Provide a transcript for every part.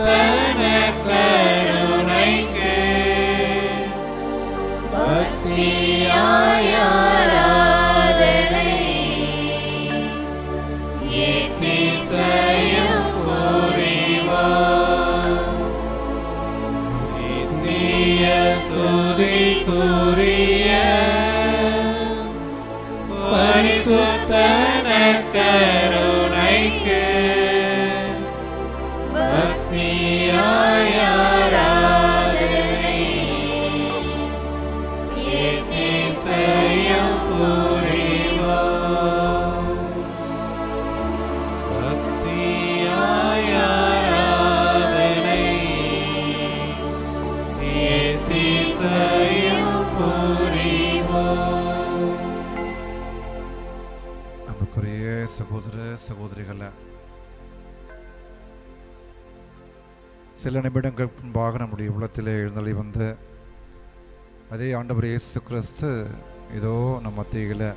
Amen. புரிவார் நமக்குரிய சகோதர சகோதரிகளை சில நிமிடங்கள் முன்பாக நம்முடைய உள்ளத்திலே எழுந்தளி வந்து அதே ஆண்டவர் இயேசு கிறிஸ்து இதோ நம் மத்தியில்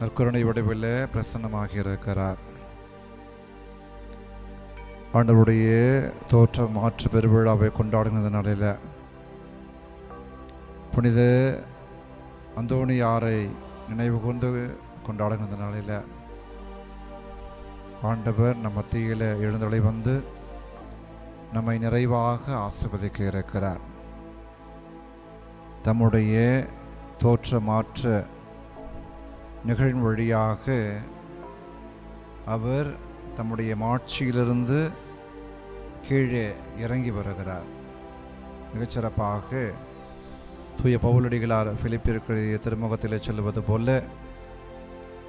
நற்கருணை வடிவில் பிரசன்னமாக இருக்கிறார் ஆண்டவருடைய தோற்ற மாற்று பெருவிழாவை கொண்டாடுகிற நாளில் புனித அந்தோணியாரை நினைவு கூர்ந்து கொண்டாடுகிற நாளில் ஆண்டவர் நம் மத்தியில் எழுந்தொலை வந்து நம்மை நிறைவாக ஆசிர்வதிக்க இருக்கிறார். தம்முடைய தோற்ற மாற்ற நிகழ்வின் வழியாக அவர் தம்முடைய மாட்சியிலிருந்து கீழே இறங்கி வருகிறார். மிகச்சிறப்பாக தூய பவுலடிகளார் பிலிப்பிற்குரிய திருமுகத்தில் சொல்வது போல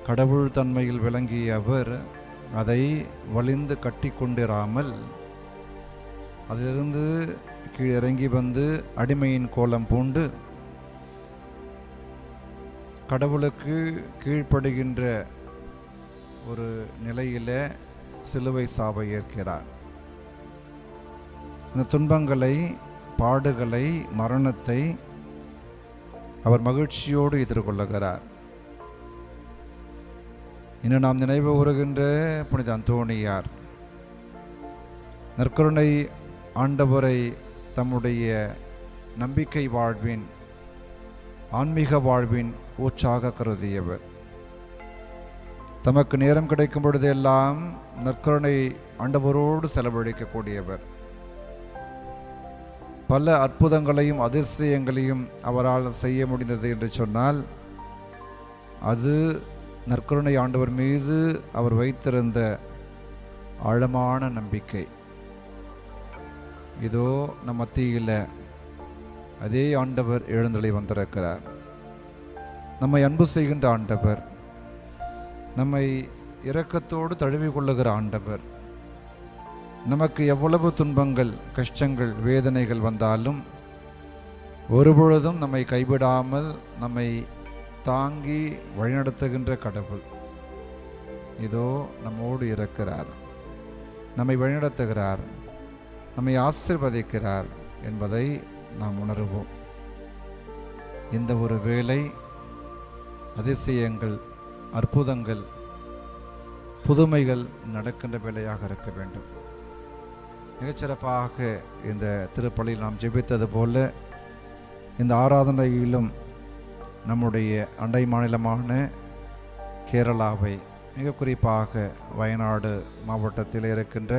கடவுள் தன்மையில் விளங்கிய அவர் அதை வலிந்து கட்டி கொண்டிராமல் அதிலிருந்து கீழ் இறங்கி வந்து அடிமையின் கோலம் பூண்டு கடவுளுக்கு கீழ்ப்படுகின்ற ஒரு நிலையில் சிலுவை சாவை ஏற்கிறார். இந்த துன்பங்களை பாடுகளை மரணத்தை அவர் மகிழ்ச்சியோடு எதிர்கொள்ளுகிறார். இன்னும் நாம் நினைவு கூறுகின்ற புனித அந்தோணியார் நற்கருணை ஆண்டவரை தம்முடைய நம்பிக்கை வாழ்வின் ஆன்மீக வாழ்வின் ஊற்றாக கருதியவர். தமக்கு நேரம் கிடைக்கும் பொழுதெல்லாம் நற்கருணை ஆண்டவரோடு செலவழிக்கக்கூடியவர். பல அற்புதங்களையும் அதிசயங்களையும் அவரால் செய்ய முடிந்தது என்று சொன்னால் அது நற்கருணை ஆண்டவர் மீது அவர் வைத்திருந்த ஆழமான நம்பிக்கை. இதோ நம் மத்தியில் அதே ஆண்டவர் எழுந்தலை வந்திருக்கிறார். நம்மை அன்பு செய்கின்ற ஆண்டவர் நம்மை இரக்கத்தோடு தழுவி கொள்ளுகிற ஆண்டவர் நமக்கு எவ்வளவு துன்பங்கள் கஷ்டங்கள் வேதனைகள் வந்தாலும் ஒருபொழுதும் நம்மை கைவிடாமல் நம்மை தாங்கி வழிநடத்துகின்ற கடவுள் இதோ நம்மோடு இருக்கிறார். நம்மை வழிநடத்துகிறார் நம்மை ஆசிர்வதிக்கிறார் என்பதை நாம் உணருவோம். இந்த ஒரு வேலை அதிசயங்கள் அற்புதங்கள் புதுமைகள் நடக்கின்ற வேலையாக இருக்க வேண்டும். மிகச்சிறப்பாக இந்த திருப்பலியில் நாம் ஜெபித்தது போல இந்த ஆராதனையிலும் நம்முடைய அண்டை மாநிலமான கேரளாவை மிக குறிப்பாக வயநாடு மாவட்டத்தில் இருக்கின்ற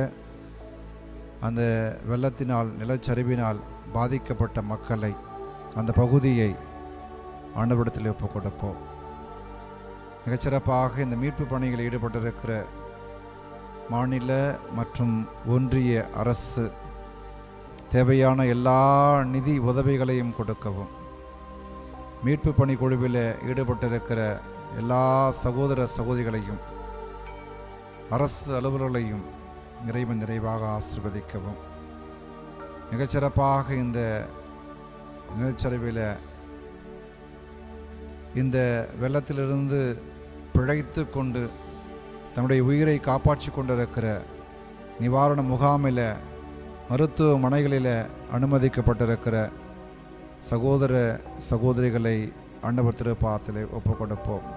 அந்த வெள்ளத்தினால் நிலச்சரிவினால் பாதிக்கப்பட்ட மக்களை அந்த பகுதியை ஆண்டவரிடத்தில் ஒப்புக் கொடுப்போம் மிகச்சிறப்பாக இந்த மீட்பு பணிகளில் ஈடுபட்டிருக்கிற மாநில மற்றும் ஒன்றிய அரசு தேவையான எல்லா நிதி உதவிகளையும் கொடுக்கவும். மீட்பு பணி குழுவில் ஈடுபட்டிருக்கிற எல்லா சகோதர சகோதரிகளையும் அரசு அலுவலர்களையும் நிறைவு நிறைவாக ஆசிர்வதிக்கவும். மிகச்சிறப்பாக இந்த நிலச்சரிவில் இந்த வெள்ளத்திலிருந்து பிழைத்து கொண்டு தன்னுடைய உயிரை காப்பாற்றி கொண்டிருக்கிற நிவாரண முகாமில் மருத்துவமனைகளில் அனுமதிக்கப்பட்டிருக்கிற சகோதர சகோதரிகளை ஆண்டவர் திருப்பாத்தில் ஒப்பு கொடுப்போம்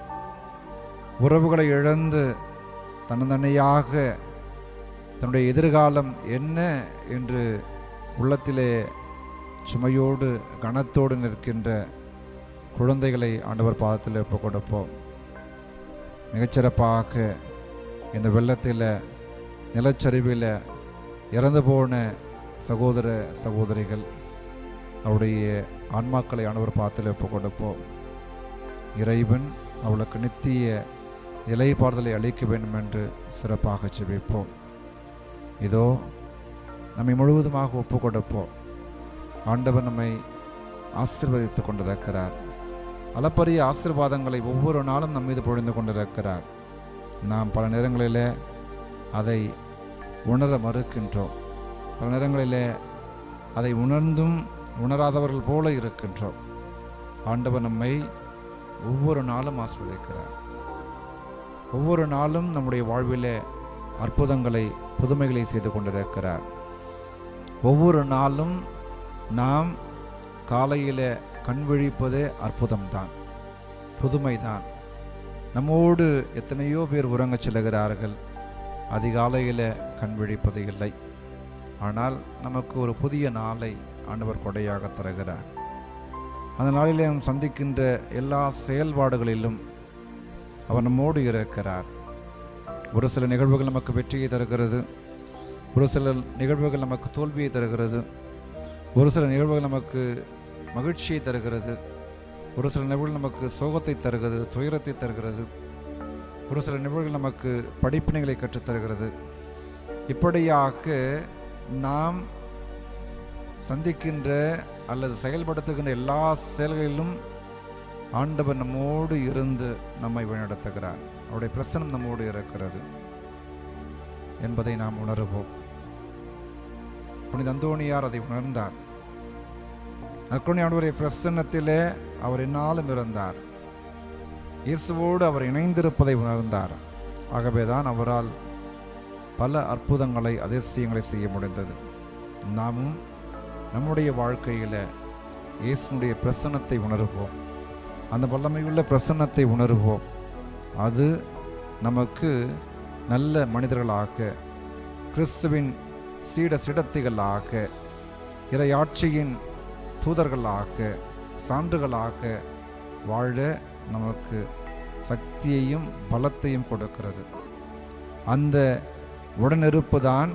உறவுகளை இழந்து தன்னந்தனியாக தன்னுடைய எதிர்காலம் என்ன என்று உள்ளத்திலே சுமையோடு கனத்தோடு நிற்கின்ற குழந்தைகளை ஆண்டவர் பாதத்தில் ஒப்புக் கொடுப்போம் மிகச்சிறப்பாக இந்த வெள்ளத்தில் நிலச்சரிவில் இறந்து போன சகோதர சகோதரிகள் அவருடைய ஆன்மாக்களை ஆண்டவர் பாதத்தில் ஒப்புக் கொடுப்போம் இறைவன் அவளுக்கு நித்திய இலைப்பாறுதலை அளிக்க வேண்டும் என்று சிறப்பாக செவிப்போம் இதோ நம்மை முழுவதுமாக ஒப்பு கொடுப்போம் ஆண்டவர் நம்மை ஆசிர்வதித்துக் கொண்டிருக்கிறார். அளப்பரிய ஆசீர்வாதங்களை ஒவ்வொரு நாளும் நம் மீது பொழிந்து கொண்டிருக்கிறார். நாம் பல நேரங்களில் அதை உணர மறுக்கின்றோம். பல நேரங்களில் அதை உணர்ந்தும் உணராதவர்கள் போல இருக்கின்றோம். ஆண்டவர் நம்மை ஒவ்வொரு நாளும் ஆஸ்வதிக்கிறார் ஒவ்வொரு நாளும் நம்முடைய வாழ்வில் அற்புதங்களை புதுமைகளை செய்து கொண்டிருக்கிறார். ஒவ்வொரு நாளும் நாம் காலையில் கண் விழிப்பதே அற்புதம்தான் புதுமைதான். நம்மோடு எத்தனையோ பேர் உறங்கச் செல்கிறார்கள் அதிகாலையில் கண் விழிப்பது இல்லை. ஆனால் நமக்கு ஒரு புதிய நாளை ஆண்டவர் கொடையாக தருகிறார். அந்த நாளில் நாம் சந்திக்கின்ற எல்லா செயல்பாடுகளிலும் அவர் நம்மோடு இருக்கிறார். ஒரு சில நிகழ்வுகள் நமக்கு வெற்றியை தருகிறது. ஒரு சில நிகழ்வுகள் நமக்கு தோல்வியை தருகிறது. ஒரு சில நிகழ்வுகள் நமக்கு மகிழ்ச்சியை தருகிறது. ஒரு சில நிகழ்வுகள் நமக்கு சோகத்தை தருகிறது துயரத்தை தருகிறது. ஒரு சில நிகழ்வுகள் நமக்கு படிப்பினைகளை கற்றுத்தருகிறது இப்படியாக நாம் சந்திக்கின்ற அல்லது செயல்படுத்துகின்ற எல்லா செயல்களிலும் ஆண்டவர் நம்மோடு இருந்து நம்மை வழிநடத்துகிறார். அவருடைய பிரசனம் நம்மோடு இருக்கிறது என்பதை நாம் உணருவோம். புனித அந்தோணியார் அதை உணர்ந்தார். நற்கொணியாடுவரை பிரசன்னத்திலே அவர் என்னாலும் இருந்தார் இயேசுவோடு அவர் இணைந்திருப்பதை உணர்ந்தார். ஆகவேதான் அவரால் பல அற்புதங்களை அதிசயங்களை செய்ய முடிந்தது. நாமும் நம்முடைய வாழ்க்கையில் இயேசுனுடைய பிரசன்னத்தை உணருவோம். அந்த வல்லமையுள்ள பிரசன்னத்தை உணருவோம். அது நமக்கு நல்ல மனிதர்களாக கிறிஸ்துவின் சீட சிடத்திகளாக இறையாட்சியின் தூதர்களாக சான்றுகளாக வாழ நமக்கு சக்தியையும் பலத்தையும் கொடுக்கிறது. அந்த உடனிருப்பு தான்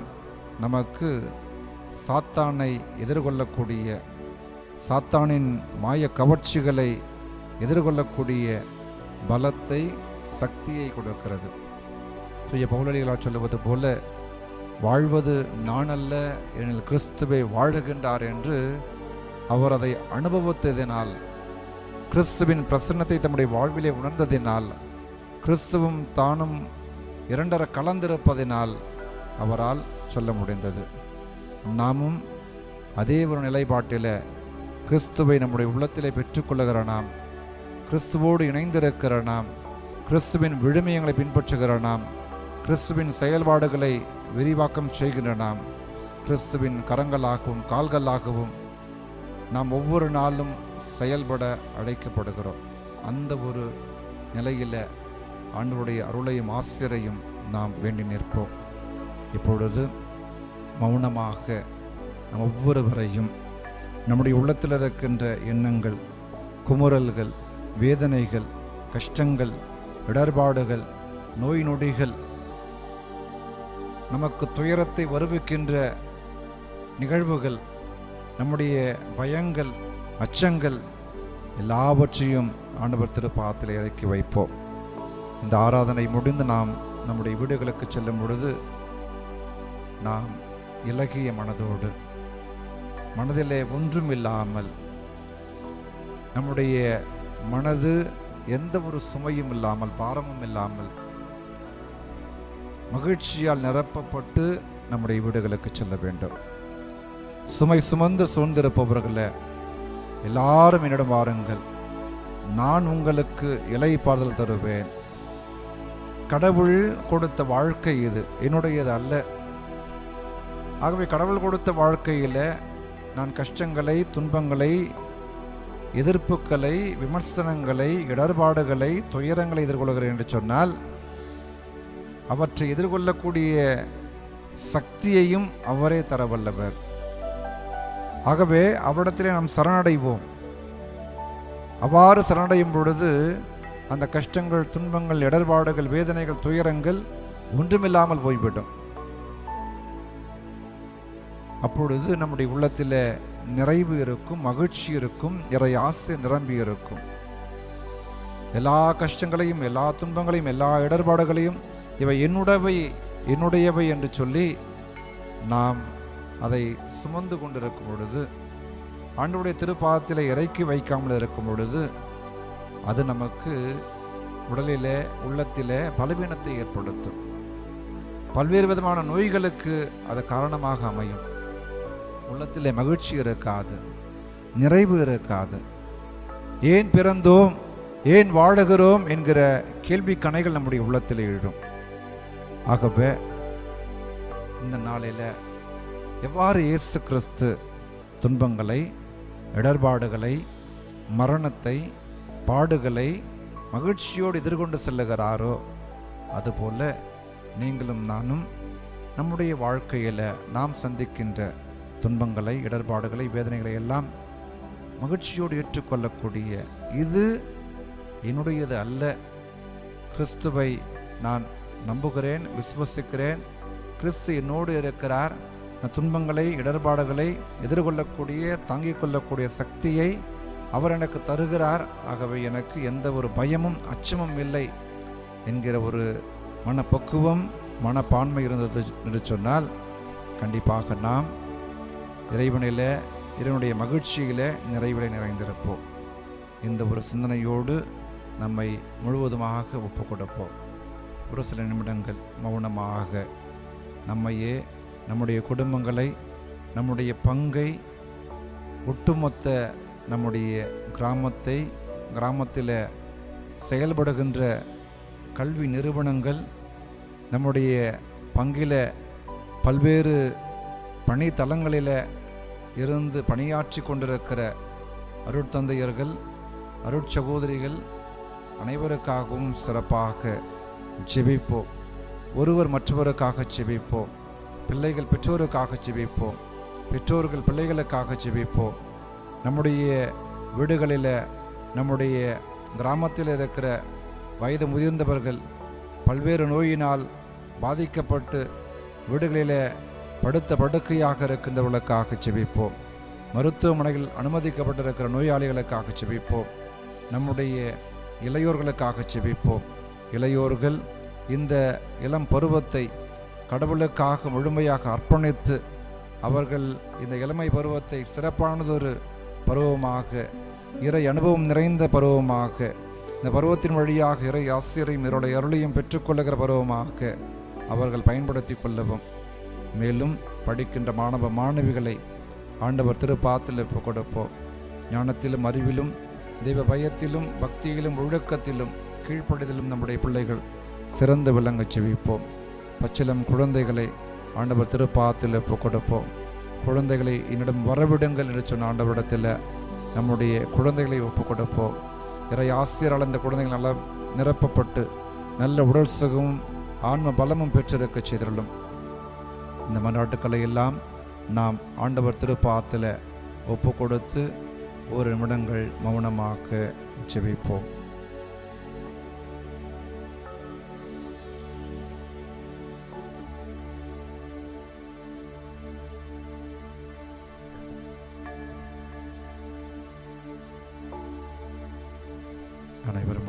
நமக்கு சாத்தானை எதிர்கொள்ளக்கூடிய சாத்தானின் மாய கவர்ச்சிகளை எதிர்கொள்ளக்கூடிய பலத்தை சக்தியை கொடுக்கிறது. சுய பௌலடிகளால் சொல்லுவது போல வாழ்வது நான் அல்ல எனில் கிறிஸ்துவை வாழுகின்றார் என்று அவர் அதை அனுபவித்ததினால் கிறிஸ்துவின் பிரசன்னத்தை தம்முடைய வாழ்விலே உணர்ந்ததினால் கிறிஸ்துவும் தானும் இரண்டர கலந்திருப்பதினால் அவரால் சொல்ல முடிந்தது. நாமும் அதே ஒரு நிலைப்பாட்டில் கிறிஸ்துவை நம்முடைய உள்ளத்திலே பெற்றுக்கொள்ளுகிற நாம் கிறிஸ்துவோடு இணைந்திருக்கிற நாம் கிறிஸ்துவின் விழுமியங்களை பின்பற்றுகிற நாம் கிறிஸ்துவின் செயல்பாடுகளை விரிவாக்கம் செய்கின்ற நாம் கிறிஸ்துவின் கரங்களாகவும் கால்களாகவும் நாம் ஒவ்வொரு நாளும் செயல்பட அழைக்கப்படுகிறோம். அந்த ஒரு நிலையில் ஆண்டவருடைய அருளையும் ஆசிரியரையும் நாம் வேண்டி நிற்போம். இப்பொழுது மௌனமாக நம் ஒவ்வொருவரையும் நம்முடைய உள்ளத்தில் இருக்கின்ற எண்ணங்கள் குமுறல்கள் வேதனைகள் கஷ்டங்கள் இடர்பாடுகள் நோய் நொடிகள் நமக்கு துயரத்தை வருவிக்கின்ற நிகழ்வுகள் நம்முடைய பயங்கள் அச்சங்கள் எல்லாவற்றையும் ஆண்டவர் திருப்பாத்தில் இறக்கி வைப்போம். இந்த ஆராதனை முடிந்து நாம் நம்முடைய வீடுகளுக்கு செல்லும் பொழுது நாம் இலகிய மனதோடு மனதிலே ஒன்றும் இல்லாமல் நம்முடைய மனது எந்த ஒரு சுமையும் இல்லாமல் பாரமும் இல்லாமல் மகிழ்ச்சியால் நிரப்பப்பட்டு நம்முடைய வீடுகளுக்கு செல்ல வேண்டும். சுமை சுமந்து சூழ்ந்திருப்பவர்களே எல்லாரும் என்னிடம் வாருங்கள். நான் உங்களுக்கு இலைப்பாறுதல் தருவேன். கடவுள் கொடுத்த வாழ்க்கை இது என்னுடையது அல்ல. ஆகவே கடவுள் கொடுத்த வாழ்க்கையில் நான் கஷ்டங்களை துன்பங்களை எதிர்ப்புகளை விமர்சனங்களை இடர்பாடுகளை துயரங்களை எதிர்கொள்கிறேன் என்று சொன்னால் அவற்றை எதிர்கொள்ளக்கூடிய சக்தியையும் அவரே தர வல்லவர் ஆகவே அவரிடத்திலே நாம் சரணடைவோம். அவ்வாறு சரணடையும் பொழுது அந்த கஷ்டங்கள் துன்பங்கள் இடர்பாடுகள் வேதனைகள் துயரங்கள் ஒன்றுமில்லாமல் போய்விடும். அப்பொழுது நம்முடைய உள்ளத்தில் நிறைவு இருக்கும் மகிழ்ச்சி இருக்கும் இறை ஆசை நிரம்பி இருக்கும். எல்லா கஷ்டங்களையும் எல்லா துன்பங்களையும் எல்லா இடர்பாடுகளையும் இவை என்னுடவை என்னுடையவை என்று சொல்லி நாம் அதை சுமந்து கொண்டிருக்கும் பொழுது ஆண்டுடைய திருப்பாதத்தில் இறக்கி வைக்காமல் இருக்கும் பொழுது அது நமக்கு உடலில் உள்ளத்தில் பலவீனத்தை ஏற்படுத்தும். பல்வேறு விதமான நோய்களுக்கு அது காரணமாக அமையும். உள்ளத்தில் மகிழ்ச்சி இருக்காது நிறைவு இருக்காது. ஏன் பிறந்தோம் ஏன் வாழுகிறோம் என்கிற கேள்வி கணைகள் நம்முடைய உள்ளத்தில் எழும். ஆகவே இந்த நாளில் எவ்வாறு இயேசு கிறிஸ்து துன்பங்களை இடர்பாடுகளை மரணத்தை பாடுகளை மகிழ்ச்சியோடு எதிர்கொண்டு செல்லுகிறாரோ அதுபோல நீங்களும் நானும் நம்முடைய வாழ்க்கையில் நாம் சந்திக்கின்ற துன்பங்களை இடர்பாடுகளை வேதனைகளை எல்லாம் மகிழ்ச்சியோடு ஏற்றுக்கொள்ளக்கூடிய இது என்னுடையது அல்ல. கிறிஸ்துவை நான் நம்புகிறேன் விசுவசிக்கிறேன். கிறிஸ்து என்னோடு இருக்கிறார். துன்பங்களை இடர்பாடுகளை எதிர்கொள்ளக்கூடிய தாங்கிக் கொள்ளக்கூடிய சக்தியை அவர் எனக்கு தருகிறார். ஆகவே எனக்கு எந்த ஒரு பயமும் அச்சமும் இல்லை என்கிற ஒரு மனப்பக்குவம் மனப்பான்மை இருந்தது என்று சொன்னால் கண்டிப்பாக நாம் இறைவனில் இறைவனுடைய மகிழ்ச்சியில் நிறைவிலை நிறைந்திருப்போம். இந்த ஒரு சிந்தனையோடு நம்மை முழுவதுமாக ஒப்பு கொடுப்போம் ஒரு சில நிமிடங்கள் மௌனமாக நம்மையே நம்முடைய குடும்பங்களை நம்முடைய பங்கை ஒட்டுமொத்த நம்முடைய கிராமத்தை கிராமத்தில் செயல்படுகின்ற கல்வி நிறுவனங்கள் நம்முடைய பங்கில் பல்வேறு பணித்தலங்களில் இருந்து பணியாற்றி கொண்டிருக்கிற அருட்தந்தையர்கள் அருட்சகோதரிகள் அனைவருக்காகவும் சிறப்பாக ஜெபிப்போம். ஒருவர் மற்றவருக்காக ஜெபிப்போம். பிள்ளைகள் பெற்றோருக்காக ஜெபிப்போம். பெற்றோர்கள் பிள்ளைகளுக்காக ஜெபிப்போம். நம்முடைய வீடுகளில் நம்முடைய கிராமத்தில் இருக்கிற வயது முதிர்ந்தவர்கள் பல்வேறு நோயினால் பாதிக்கப்பட்டு வீடுகளில் படுத்த படுக்கையாக இருக்கின்றவர்களுக்காக செபிப்போம் மருத்துவமனையில் அனுமதிக்கப்பட்டிருக்கிற நோயாளிகளுக்காக செபிப்போம் நம்முடைய இளையோர்களுக்காக செபிப்போம் இளையோர்கள் இந்த இளம் பருவத்தை கடவுளுக்காக முழுமையாக அர்ப்பணித்து அவர்கள் இந்த இளமை பருவத்தை சிறப்பானதொரு பருவமாக இறை அனுபவம் நிறைந்த பருவமாக இந்த பருவத்தின் வழியாக இறை ஆசிரியரையும் இவருடைய அருளையும் பெற்றுக்கொள்ளுகிற பருவமாக அவர்கள் பயன்படுத்தி கொள்ளவும். மேலும் படிக்கின்ற மாணவ மாணவிகளை ஆண்டவர் திருப்பாத்தில் இப்போ கொடுப்போம். ஞானத்திலும் அறிவிலும் தெய்வ பயத்திலும் பக்தியிலும் ஒழுக்கத்திலும் கீழ்ப்படிதலும் நம்முடைய பிள்ளைகள் சிறந்து விளங்கச் செவிப்போம். பச்சிலம் குழந்தைகளை ஆண்டவர் திருப்பாத்தில் இப்போ கொடுப்போம் குழந்தைகளை என்னிடம் வரவிடுங்கள் என்று சொன்ன ஆண்டவரிடத்தில் நம்முடைய குழந்தைகளை ஒப்பு கொடுப்போம் இறை ஆசிரியரால் இந்த குழந்தைகள் நல்லா நிரப்பப்பட்டு நல்ல உடல் சுகமும் ஆன்ம பலமும் பெற்றிருக்க செய்திருளும் இந்த மன்றாட்டுக்களை எல்லாம் நாம் ஆண்டவர் திருப்பாத்தில் ஒப்பு கொடுத்து ஒரு நிமிடங்கள் மௌனமாக ஜெபிப்போம்.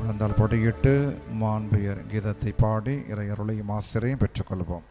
இருந்தால் பொடியிட்டு மாண்புயர் கீதத்தை பாடி இறையருளையும் ஆசிரியையும் பெற்றுக்கொள்வோம்.